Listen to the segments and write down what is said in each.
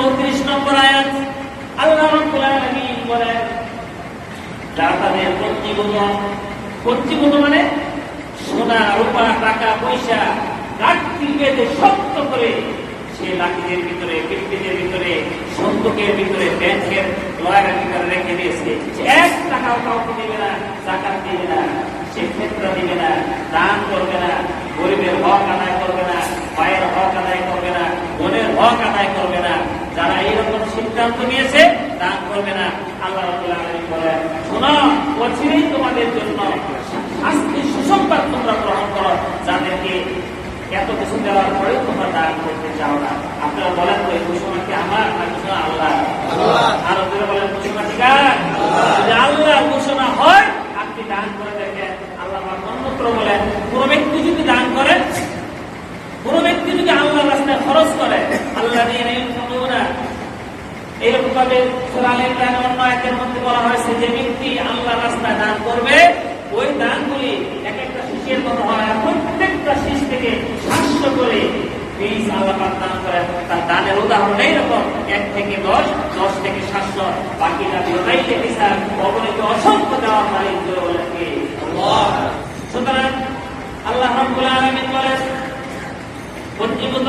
চৌত্রিশ নম্বর আয়াত। আল্লাহ যারা তাদের পঞ্জীভূত পঞ্জীভূত মানে সোনা, রূপা, টাকা, পয়সা লাঠি বেঁধে শক্ত করে সে লাঠিদের ভিতরে পিপিদের ভিতরে, সন্দুকের ভিতরে, ব্যাংকের লয়ারের ভিতরে রেখে দিয়েছে। এক টাকাও কাউকে দিবে না, জাকাত দিবে না, সে ক্ষেত্র দিবে না, দান করবে না, গরিবের হক আদায় করবে না, মায়ের হক আদায় করবে না, বোনের হক আদায় করবে না যারা এইরকম সিদ্ধান্ত নিয়েছে তা করবে না। আল্লাহ বলে শোনো অচিরেই তোমাদের জন্য শাস্তি সুসংবাদ তোমরা গ্রহণ করো। যাদেরকে এত কিছু দেওয়ার পরেও তোমরা দান করতে চাও না। আপনারা বলেন তো এই ঘোষণা কি আমার না ঘোষণা আল্লাহ আর আপনারা বলেন ঘোষণা ঠিক যদি আল্লাহ ঘোষণা হয় আপনি দান করে দেখেন আল্লাহ অন্যত্র বলেন কোন ব্যক্তি যদি দান করে কোন ব্যক্তি যদি আল্লাহ রাস্তায় খরচ করে আল্লাহ দিয়ে নেই না এরকম ভাবে ইমরান অন্য আয়াতের মধ্যে বলা হয়েছে যে ব্যক্তি আল্লাহ রাস্তায় দান করবে, ওই দানগুলি এক একটা শীষের মতো হয় প্রত্যেকটা শীষ থেকে সাতশো করে দশ দশ থেকে সাতশো, বাকিটা বিদায় থেকে স্যার অগণিত অসংখ্য দেওয়া মালিক করে বলেন কি সুতরাং আল্লাহ রাব্বুল আলামিন বলেন পঞ্জীভূত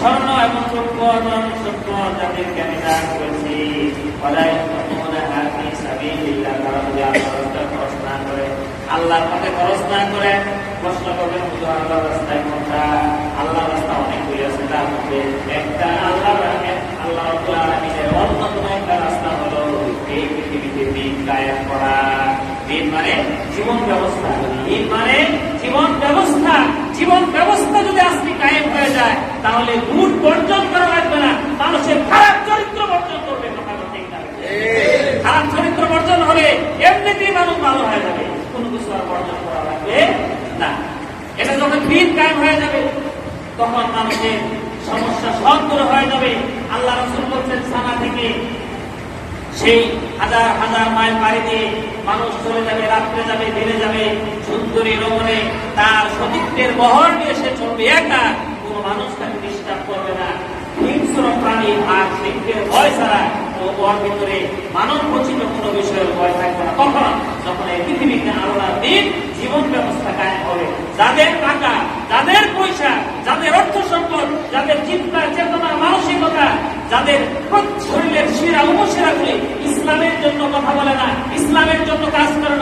স্বর্ণ এবং রৌপ্য আমি দান করেছি আল্লাহ পথে খরচ না করে, প্রশ্ন করবেন আল্লাহ রাস্তায় কোনটা? আল্লাহ রাস্তা অনেক হয়ে আছে, তার মধ্যে একটা আল্লাহ আল্লাহ আলামিনের অন্যতম একটা রাস্তা হলো এই পৃথিবীতে দিন কায়েম করা। দিন মানে জীবন ব্যবস্থা। দিন মানে জীবন ব্যবস্থা। জীবন ব্যবস্থা যদি আজকে কায়েম হয়ে যায় তাহলে লুট বর্জন করা লাগবে না। মানুষের খারাপ চরিত্র বর্জন করবে খারাপ চরিত্র বর্জন হলে এমনিতেই মানুষ ভালো হয়ে যাবে। কোনো কিছু আর বর্জন করা লাগবে না। এটা যখন দিন কায়েম হয়ে যাবে, তখন মানুষের সমস্যা সব দূর হয়ে যাবে। আল্লাহ রসুল বলছেন, সানা থেকে সেই হাজার হাজার মাইল পাড়ি দিয়ে মানুষ চলে যাবে, রাত্রে যাবে, দিনে যাবে। সুন্দরী রমণে তার সতীত্বের বহর নিয়ে সে চলবে একা। মানুষ তাকে ডিস্টার্ব করবে না। হিংস্র প্রাণী আর সিংহের ভয় ছাড়া ও ওর ভিতরে মানব বিষয়ের ভয় থাকবে না। কখন যখন এই পৃথিবীতে আলোড়ার দিন জীবন ব্যবস্থা হবে। যাদের টাকা, যাদের পয়সা, যাদের অর্থ সম্পদ, যাদের চিন্তা, চেতনা, মানসিকতা, যাদের শরীরের শিরা, উপশিরাগুলি ইসলামের জন্য কথা বলে না, ইসলামের জন্য কাজ করে